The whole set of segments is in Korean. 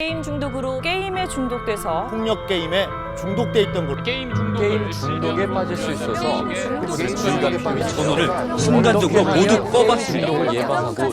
게임 중독으로 게임에 중독돼서 폭력 게임에 중독돼 있던 걸 게임 중독 게임 중독에 빠질 수 있어서 중독에 빠질 수 있어서 순간적으로 모두 꺼봤습니다. 중독을 예방하고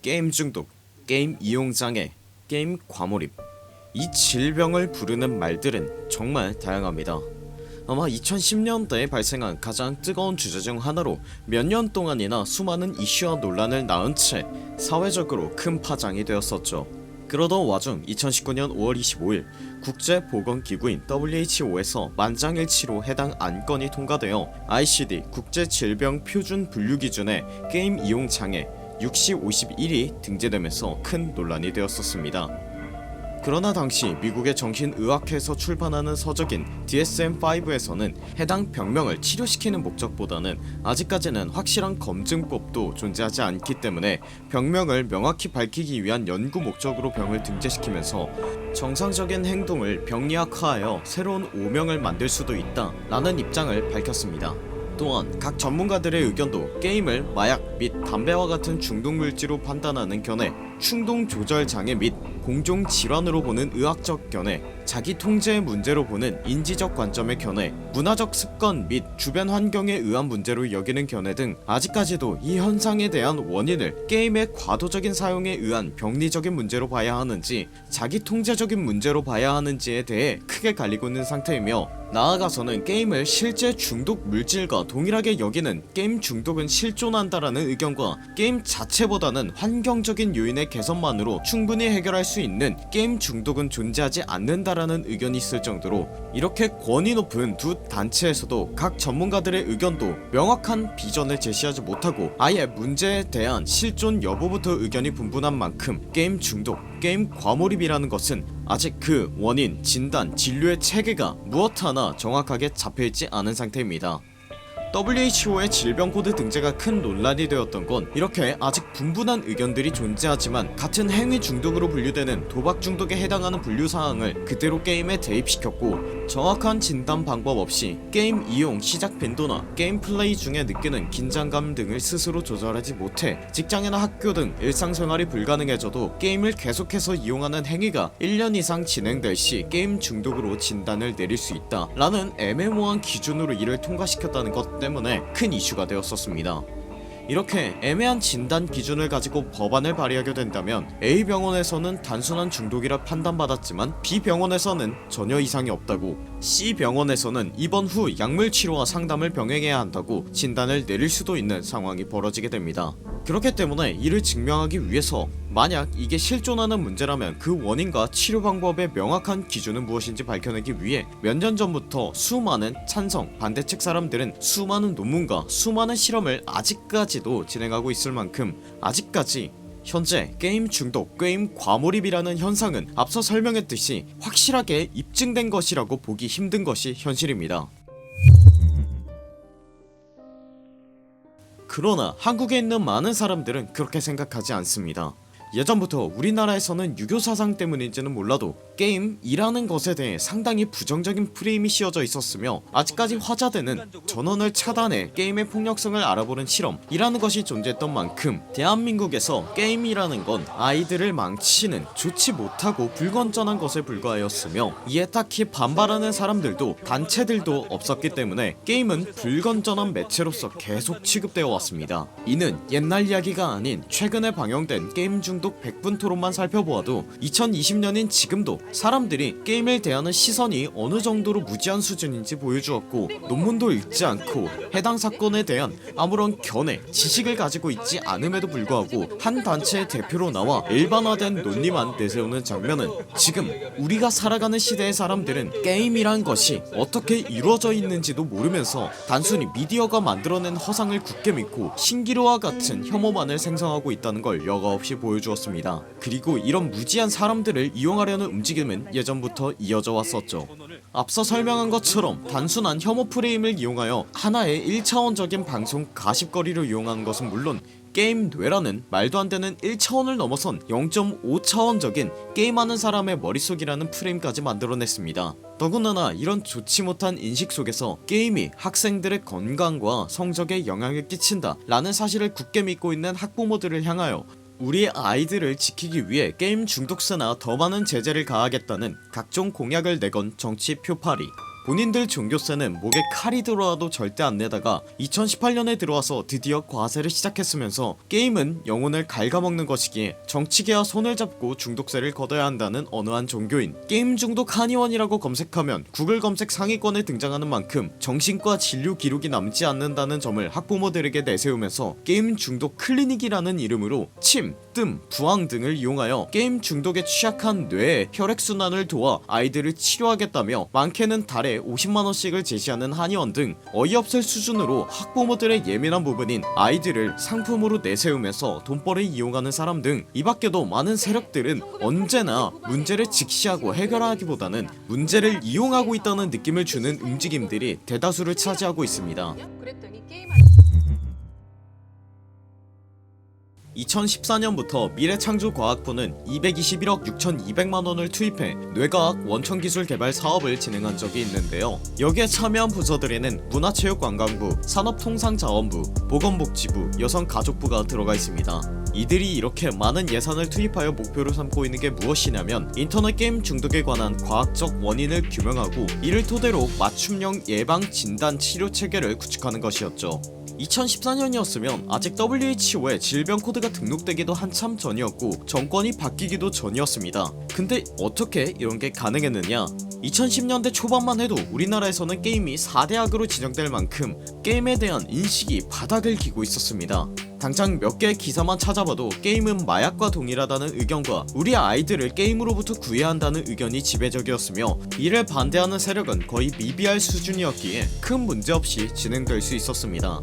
게임 중독, 게임 이용 장애, 게임 과몰입. 이 질병을 부르는 말들은 정말 다양합니다. 아마 2010년대에 발생한 가장 뜨거운 주제 중 하나로 몇 년 동안이나 수많은 이슈와 논란을 낳은 채 사회적으로 큰 파장이 되었었죠. 그러던 와중 2019년 5월 25일 국제보건기구인 WHO에서 만장일치로 해당 안건이 통과되어 ICD 국제질병표준분류기준에 게임 이용 장애 6시 51이 등재되면서 큰 논란이 되었었습니다. 그러나 당시 미국의 정신의학회에서 출판하는 서적인 DSM-5에서는 해당 병명을 치료시키는 목적보다는 아직까지는 확실한 검증법도 존재하지 않기 때문에 병명을 명확히 밝히기 위한 연구 목적으로 병을 등재시키면서 정상적인 행동을 병리학화하여 새로운 오명을 만들 수도 있다 라는 입장을 밝혔습니다. 또한 각 전문가들의 의견도 게임을 마약 및 담배와 같은 중독 물질로 판단하는 견해, 충동 조절 장애 및 공종 질환으로 보는 의학적 견해, 자기 통제의 문제로 보는 인지적 관점의 견해, 문화적 습관 및 주변 환경에 의한 문제로 여기는 견해 등 아직까지도 이 현상에 대한 원인을 게임의 과도적인 사용에 의한 병리적인 문제로 봐야 하는지 자기 통제적인 문제로 봐야 하는지에 대해 크게 갈리고 있는 상태이며 나아가서는 게임을 실제 중독 물질과 동일하게 여기는 게임 중독은 실존한다라는 의견과 게임 자체보다는 환경적인 요인의 개선만으로 충분히 해결할 수 있는 게임 중독은 존재하지 않는다 라는 의견이 있을 정도로 이렇게 권위 높은 두 단체에서도 각 전문가들의 의견도 명확한 비전을 제시하지 못하고 아예 문제에 대한 실존 여부부터 의견이 분분한 만큼 게임 중독, 게임 과몰입이라는 것은 아직 그 원인, 진단, 진료의 체계가 무엇 하나 정확하게 잡혀있지 않은 상태입니다. WHO의 질병 코드 등재가 큰 논란이 되었던 건 이렇게 아직 분분한 의견들이 존재하지만 같은 행위 중독으로 분류되는 도박 중독에 해당하는 분류 사항을 그대로 게임에 대입시켰고 정확한 진단 방법 없이 게임 이용 시작 빈도나 게임 플레이 중에 느끼는 긴장감 등을 스스로 조절하지 못해 직장이나 학교 등 일상생활이 불가능해져도 게임을 계속해서 이용하는 행위가 1년 이상 진행될 시 게임 중독으로 진단을 내릴 수 있다 라는 애매모호한 기준으로 이를 통과시켰다는 것 때문에 큰 이슈가 되었었습니다. 이렇게 애매한 진단 기준을 가지고 법안을 발의하게 된다면 A 병원에서는 단순한 중독이라 판단받았지만 B 병원에서는 전혀 이상이 없다고 C 병원에서는 입원 후 약물 치료와 상담을 병행해야 한다고 진단을 내릴 수도 있는 상황이 벌어지게 됩니다. 그렇기 때문에 이를 증명하기 위해서 만약 이게 실존하는 문제라면 그 원인과 치료 방법의 명확한 기준은 무엇인지 밝혀내기 위해 몇 년 전부터 수많은 찬성, 반대 측 사람들은 수많은 논문과 수많은 실험을 아직까지도 진행하고 있을 만큼 아직까지 현재 게임 중독, 게임 과몰입이라는 현상은 앞서 설명했듯이 확실하게 입증된 것이라고 보기 힘든 것이 현실입니다. 그러나 한국에 있는 많은 사람들은 그렇게 생각하지 않습니다. 예전부터 우리나라에서는 유교 사상 때문인지는 몰라도 게임이라는 것에 대해 상당히 부정적인 프레임이 씌워져 있었으며 아직까지 화자되는 전원을 차단해 게임의 폭력성을 알아보는 실험이라는 것이 존재했던 만큼 대한민국에서 게임이라는 건 아이들을 망치는 좋지 못하고 불건전한 것에 불과하였으며 이에 딱히 반발하는 사람들도 단체들도 없었기 때문에 게임은 불건전한 매체로서 계속 취급되어 왔습니다. 이는 옛날 이야기가 아닌 최근에 방영된 게임 중독 100분 토론만 살펴보아도 2020년인 지금도 사람들이 게임을 대하는 시선이 어느 정도로 무지한 수준인지 보여주었고 논문도 읽지 않고 해당 사건에 대한 아무런 견해, 지식을 가지고 있지 않음에도 불구하고 한 단체의 대표로 나와 일반화된 논리만 내세우는 장면은 지금 우리가 살아가는 시대의 사람들은 게임이란 것이 어떻게 이루어져 있는지도 모르면서 단순히 미디어가 만들어낸 허상을 굳게 믿고 신기루와 같은 혐오만을 생성하고 있다는 걸 여과없이 보여주었습니다. 주었습니다. 그리고 이런 무지한 사람들을 이용하려는 움직임은 예전부터 이어져 왔었죠. 앞서 설명한 것처럼 단순한 혐오 프레임을 이용하여 하나의 1차원적인 방송 가십거리를 이용하는 것은 물론 게임 뇌라는 말도 안 되는 1차원을 넘어선 0.5차원적인 게임하는 사람의 머릿속이라는 프레임까지 만들어냈습니다. 더군다나 이런 좋지 못한 인식 속에서 게임이 학생들의 건강과 성적에 영향을 끼친다 라는 사실을 굳게 믿고 있는 학부모들을 향하여 우리의 아이들을 지키기 위해 게임 중독세나 더 많은 제재를 가하겠다는 각종 공약을 내건 정치 표파리 본인들 종교세는 목에 칼이 들어와도 절대 안 내다가 2018년에 들어와서 드디어 과세를 시작했으면서 게임은 영혼을 갉아먹는 것이기에 정치계와 손을 잡고 중독세를 걷어야 한다는 어느 한 종교인 게임 중독 한의원이라고 검색하면 구글 검색 상위권에 등장하는 만큼 정신과 진료 기록이 남지 않는다는 점을 학부모들에게 내세우면서 게임 중독 클리닉이라는 이름으로 침, 뜸, 부항 등을 이용하여 게임 중독에 취약한 뇌의 혈액순환을 도와 아이들을 치료하겠다며 많게는 달에 50만원씩을 제시하는 한의원 등 어이없을 수준으로 학부모들의 예민한 부분인 아이들을 상품으로 내세우면서 돈벌이 이용하는 사람 등 이밖에도 많은 세력들은 언제나 문제를 직시하고 해결하기보다는 문제를 이용하고 있다는 느낌을 주는 움직임들이 대다수를 차지하고 있습니다. 2014년부터 미래창조과학부는 221억 6,200만원을 투입해 뇌과학 원천기술 개발 사업을 진행한 적이 있는데요. 여기에 참여한 부서들에는 문화체육관광부, 산업통상자원부, 보건복지부, 여성가족부가 들어가 있습니다. 이들이 이렇게 많은 예산을 투입하여 목표로 삼고 있는 게 무엇이냐면 인터넷 게임 중독에 관한 과학적 원인을 규명하고 이를 토대로 맞춤형 예방 진단 치료 체계를 구축하는 것이었죠. 2014년이었으면 아직 WHO에 질병 코드가 등록되기도 한참 전이었고 정권이 바뀌기도 전이었습니다. 근데 어떻게 이런 게 가능했느냐? 2010년대 초반만 해도 우리나라에서는 게임이 4대학으로 지정될 만큼 게임에 대한 인식이 바닥을 기고 있었습니다. 당장 몇 개의 기사만 찾아봐도 게임은 마약과 동일하다는 의견과 우리 아이들을 게임으로부터 구해야 한다는 의견이 지배적이었으며 이를 반대하는 세력은 거의 미비할 수준이었기에 큰 문제 없이 진행될 수 있었습니다.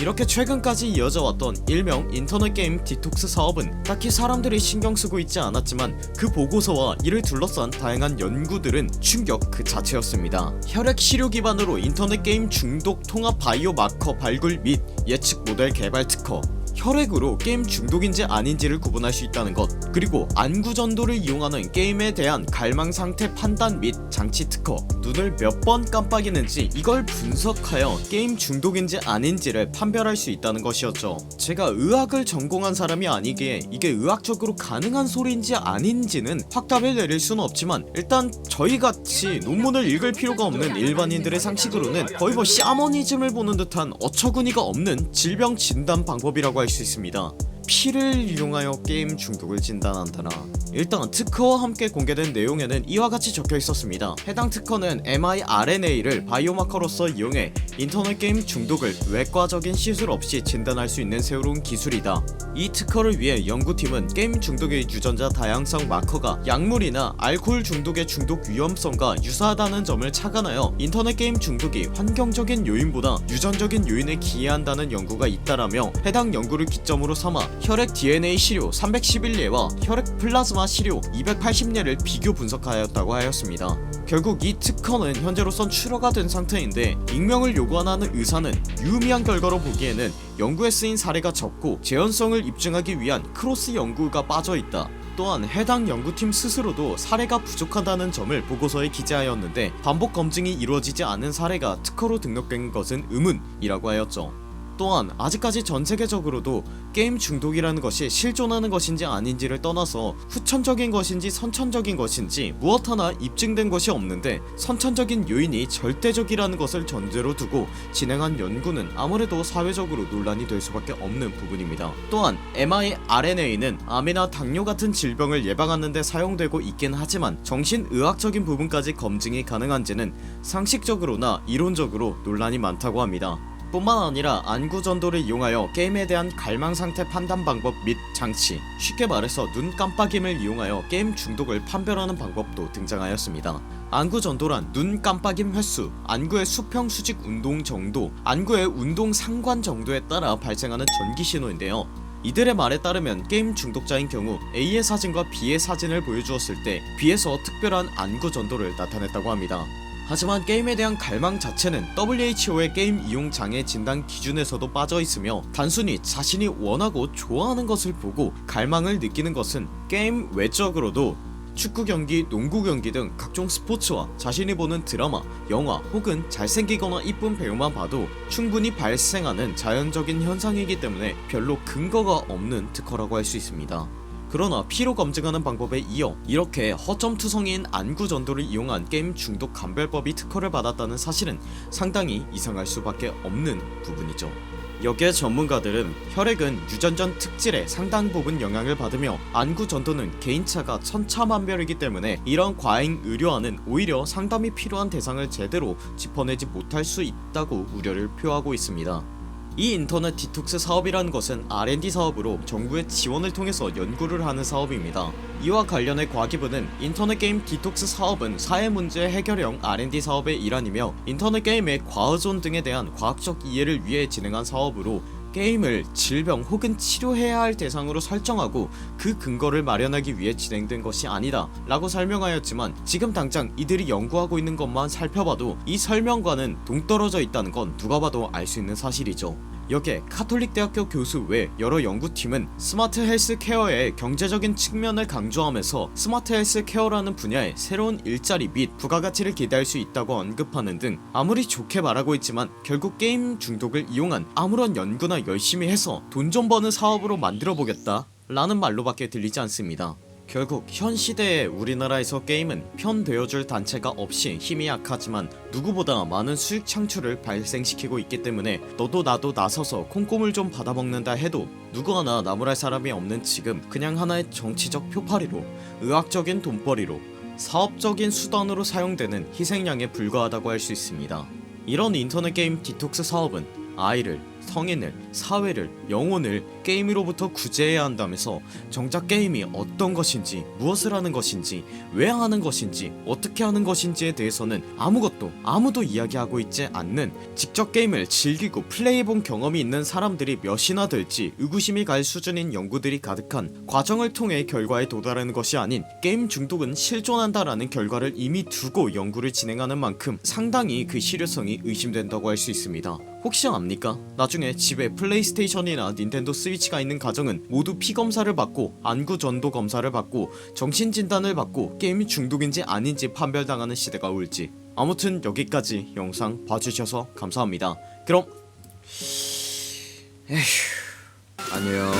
이렇게 최근까지 이어져 왔던 일명 인터넷 게임 디톡스 사업은 딱히 사람들이 신경 쓰고 있지 않았지만 그 보고서와 이를 둘러싼 다양한 연구들은 충격 그 자체였습니다. 혈액 시료 기반으로 인터넷 게임 중독 통합 바이오 마커 발굴 및 예측 모델 개발 특허 혈액으로 게임 중독인지 아닌지를 구분할 수 있다는 것 그리고 안구 전도를 이용하는 게임에 대한 갈망 상태 판단 및 장치 특허. 눈을 몇 번 깜빡이는지 이걸 분석하여 게임 중독인지 아닌지를 판별할 수 있다는 것이었죠. 제가 의학을 전공한 사람이 아니기에 이게 의학적으로 가능한 소리인지 아닌지는 확답을 내릴 수는 없지만 일단 저희같이 논문을 읽을 필요가 없는 일반인들의 상식으로는 거의 뭐 샤머니즘을 보는 듯한 어처구니가 없는 질병 진단 방법이라고 할 수 있습니다 피를 이용하여 게임 중독을 진단한다나. 일단 특허와 함께 공개된 내용에는 이와 같이 적혀 있었습니다. 해당 특허는 mRNA를 바이오마커로서 이용해 인터넷 게임 중독을 외과적인 시술 없이 진단할 수 있는 새로운 기술이다. 이 특허를 위해 연구팀은 게임 중독의 유전자 다양성 마커가 약물이나 알코올 중독의 중독 위험성과 유사하다는 점을 착안하여 인터넷 게임 중독이 환경적인 요인보다 유전적인 요인에 기여한다는 연구가 있다라며 해당 연구를 기점으로 삼아 혈액 DNA 시료 311예와 혈액 플라즈마 시료 280예를 비교 분석하였다고 하였습니다. 결국 이 특허는 현재로선 출허가 된 상태인데 익명을 요구하는 의사는 유의미한 결과로 보기에는 연구에 쓰인 사례가 적고 재현성을 입증하기 위한 크로스 연구가 빠져있다. 또한 해당 연구팀 스스로도 사례가 부족하다는 점을 보고서에 기재하였는데 반복 검증이 이루어지지 않은 사례가 특허로 등록된 것은 의문이라고 하였죠. 또한 아직까지 전 세계적으로도 게임 중독이라는 것이 실존하는 것인지 아닌지를 떠나서 후천적인 것인지 선천적인 것인지 무엇 하나 입증된 것이 없는데 선천적인 요인이 절대적이라는 것을 전제로 두고 진행한 연구는 아무래도 사회적으로 논란이 될 수밖에 없는 부분입니다. 또한 mRNA는 암이나 당뇨 같은 질병을 예방하는 데 사용되고 있긴 하지만 정신의학적인 부분까지 검증이 가능한지는 상식적으로나 이론적으로 논란이 많다고 합니다. 뿐만 아니라 안구 전도를 이용하여 게임에 대한 갈망 상태 판단 방법 및 장치 쉽게 말해서 눈 깜빡임을 이용하여 게임 중독을 판별하는 방법도 등장하였습니다 안구 전도란 눈 깜빡임 횟수, 안구의 수평 수직 운동 정도, 안구의 운동 상관 정도에 따라 발생하는 전기 신호인데요 이들의 말에 따르면 게임 중독자인 경우 A의 사진과 B의 사진을 보여주었을 때 B에서 특별한 안구 전도를 나타냈다고 합니다. 하지만 게임에 대한 갈망 자체는 WHO의 게임 이용 장애 진단 기준에서도 빠져 있으며 단순히 자신이 원하고 좋아하는 것을 보고 갈망을 느끼는 것은 게임 외적으로도 축구 경기, 농구 경기 등 각종 스포츠와 자신이 보는 드라마, 영화 혹은 잘생기거나 이쁜 배우만 봐도 충분히 발생하는 자연적인 현상이기 때문에 별로 근거가 없는 특허라고 할 수 있습니다. 그러나 피로 검증하는 방법에 이어 이렇게 허점 투성이인 안구 전도를 이용한 게임 중독 감별법이 특허를 받았다는 사실은 상당히 이상할 수밖에 없는 부분이죠. 여기에 전문가들은 혈액은 유전전 특질에 상당 부분 영향을 받으며 안구 전도는 개인차가 천차만별이기 때문에 이런 과잉 의료화는 오히려 상담이 필요한 대상을 제대로 짚어내지 못할 수 있다고 우려를 표하고 있습니다. 이 인터넷 디톡스 사업이라는 것은 R&D 사업으로 정부의 지원을 통해서 연구를 하는 사업입니다. 이와 관련해 과기부는 인터넷 게임 디톡스 사업은 사회 문제 해결형 R&D 사업의 일환이며 인터넷 게임의 과의존 등에 대한 과학적 이해를 위해 진행한 사업으로 게임을 질병 혹은 치료해야 할 대상으로 설정하고 그 근거를 마련하기 위해 진행된 것이 아니다 라고 설명하였지만 지금 당장 이들이 연구하고 있는 것만 살펴봐도 이 설명과는 동떨어져 있다는 건 누가 봐도 알 수 있는 사실이죠. 여기에 카톨릭 대학교 교수 외 여러 연구팀은 스마트 헬스 케어의 경제적인 측면을 강조하면서 스마트 헬스 케어라는 분야에 새로운 일자리 및 부가가치를 기대할 수 있다고 언급하는 등 아무리 좋게 말하고 있지만 결국 게임 중독을 이용한 아무런 연구나 열심히 해서 돈 좀 버는 사업으로 만들어 보겠다 라는 말로밖에 들리지 않습니다. 결국 현 시대의 우리나라에서 게임은 편되어줄 단체가 없이 힘이 약하지만 누구보다 많은 수익 창출을 발생시키고 있기 때문에 너도 나도 나서서 콩고물 좀 받아먹는다 해도 누구 하나 나무랄 사람이 없는 지금 그냥 하나의 정치적 표파리로 의학적인 돈벌이로 사업적인 수단으로 사용되는 희생양에 불과하다고 할 수 있습니다. 이런 인터넷 게임 디톡스 사업은 아이를, 성인을, 사회를, 영혼을 게임으로부터 구제해야 한다면서 정작 게임이 어떤 것인지, 무엇을 하는 것인지, 왜 하는 것인지, 어떻게 하는 것인지에 대해서는 아무것도 아무도 이야기하고 있지 않는 직접 게임을 즐기고 플레이해본 경험이 있는 사람들이 몇이나 될지 의구심이 갈 수준인 연구들이 가득한 과정을 통해 결과에 도달하는 것이 아닌 게임 중독은 실존한다라는 결과를 이미 두고 연구를 진행하는 만큼 상당히 그 실효성이 의심된다고 할 수 있습니다. 혹시 압니까? 나 중에 집에 플레이스테이션이나 닌텐도 스위치가 있는 가정은 모두 피 검사를 받고 안구 전도 검사를 받고 정신 진단을 받고 게임이 중독인지 아닌지 판별당하는 시대가 올지. 아무튼 여기까지 영상 봐주셔서 감사합니다. 그럼 에휴 안녕.